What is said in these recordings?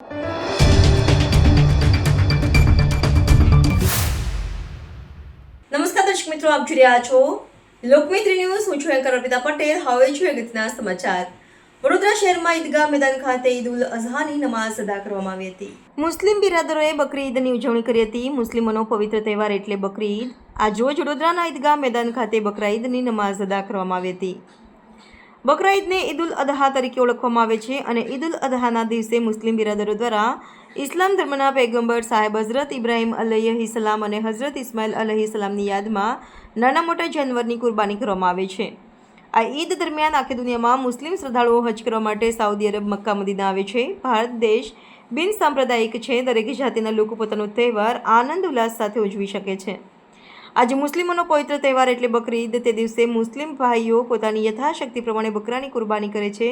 નમસ્કાર દર્શક મિત્રો આપ જોઈ રહ્યા છો લોકમિત્ર ન્યૂઝ હું છું એન્કર અર્પિતા પટેલ હવે છું અગત્યના સમાચાર વડોદરા શહેરમાં ઈદગાહ મેદાન ખાતે ઈદ ઉલ અઝહાની નમાઝ અદા કરવામાં આવી હતી મુસ્લિમ બિરાદરોએ બકરી ઈદની ઉજવણી કરી હતી મુસ્લિમોનો પવિત્ર તહેવાર એટલે બકરી ઈદ આજ રોજ વડોદરાના ઈદગાહ મેદાન ખાતે બકરા ઈદની નમાઝ અદા કરવામાં આવી હતી બકરા ઈદને ઈદ ઉલ અદહા તરીકે ઓળખવામાં આવે છે અને ઈદ ઉલ અદહાના દિવસે મુસ્લિમ બિરાદરો દ્વારા ઇસ્લામ ધર્મના પેગમ્બર સાહેબ હઝરત ઇબ્રાહીમ અલહી સલામ અને હઝરત ઇસ્માઇલ અલહી સલામની યાદમાં નાના મોટા જાનવરની કુરબાની કરવામાં આવે છે આ ઈદ દરમિયાન આખી દુનિયામાં મુસ્લિમ શ્રદ્ધાળુઓ હજ કરવા માટે સાઉદી અરબ મક્કા મદીના આવે છે ભારત દેશ બિન સાંપ્રદાયિક છે દરેક જાતિના લોકો પોતાનો તહેવાર આનંદ ઉલ્લાસ સાથે ઉજવી શકે છે આજે મુસ્લિમોનો પવિત્ર તહેવાર એટલે બકરી ઈદ તે દિવસે મુસ્લિમ ભાઈઓ પોતાની યથાશક્તિ પ્રમાણે બકરાની કુરબાની કરે છે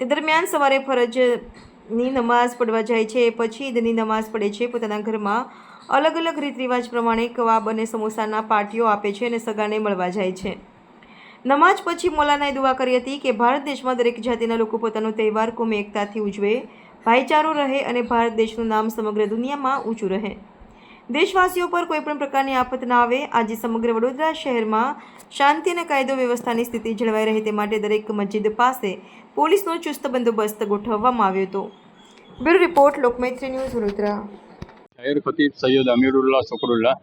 તે દરમિયાન સવારે ફરજની નમાઝ પડવા જાય છે પછી ઈદની નમાઝ પડે છે પોતાના ઘરમાં અલગ અલગ રીત રિવાજ પ્રમાણે કવાબ અને સમોસાના પાર્ટીઓ આપે છે અને સગાને મળવા જાય છે નમાઝ પછી મોલાનાએ દુવા કરી હતી કે ભારત દેશમાં દરેક જાતિના લોકો પોતાનો તહેવાર કોમી એકતાથી ઉજવે ભાઈચારો રહે અને ભારત દેશનું નામ સમગ્ર દુનિયામાં ઊંચું રહે દેશવાસીઓ પર કોઈ પણ પ્રકારની આપત ના આવે આજે સમગ્ર વડોદરા શહેરમાં શાંતિ અને કાયદો વ્યવસ્થાની સ્થિતિ જળવાય રહે તે માટે દરેક મસ્જિદ પાસે પોલીસનો ચુસ્ત બંદોબસ્ત ગોઠવવામાં આવ્યો તો બ્યુરુ રિપોર્ટ લુકમેત્રી ન્યૂઝ વડોદરા શહેર ખતીબ સયદ અમીરુલ્લા સોકરુલ્લા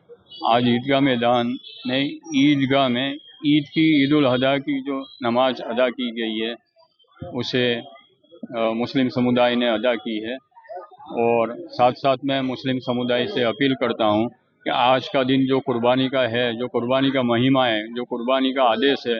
આજ ઇત્યા મેદાન ને ઈજગા મે ઈદ તી ઈદુલ અદાની જો નમાઝ અદા કી ગઈ હે ઉસે મુસ્લિમ સમુદાયને અદા કી હે और साथ साथ मैं मुस्लिम समुदाय से अपील करता हूँ कि आज का दिन जो कुर्बानी का है जो कुर्बानी का महिमा है जो कुर्बानी का आदेश है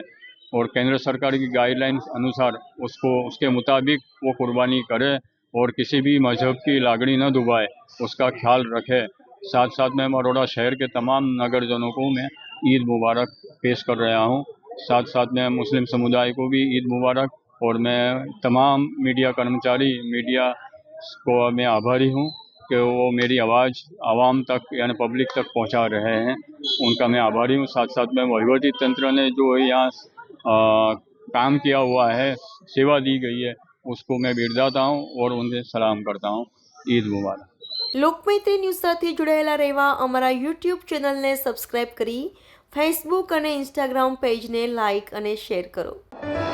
और केंद्र सरकार की गाइडलाइंस अनुसार उसको उसके मुताबिक वो कुर्बानी करे और किसी भी मजहब की लागड़ी न दुबाए उसका ख्याल रखे साथ साथ में मरोड़ा शहर के तमाम नगरजनों को मैं ईद मुबारक पेश कर रहा हूँ साथ साथ में मुस्लिम समुदाय को भी ईद मुबारक और मैं तमाम मीडिया कर्मचारी मीडिया को मैं आभारी हूँ कि वो मेरी आवाज़ आवाम तक यानी पब्लिक तक पहुँचा रहे हैं उनका मैं आभारी हूँ साथ साथ में वहीवटी तंत्र ने जो यहाँ काम किया हुआ है सेवा दी गई है उसको मैं बिरदाता हूँ और उनसे सलाम करता हूँ ईद मुबारक न्यूज साथ जुड़ेला रहवा अमरा यूट्यूब चैनल ने सब्सक्राइब करी फेसबुक और इंस्टाग्राम पेज ने लाइक और શેર करो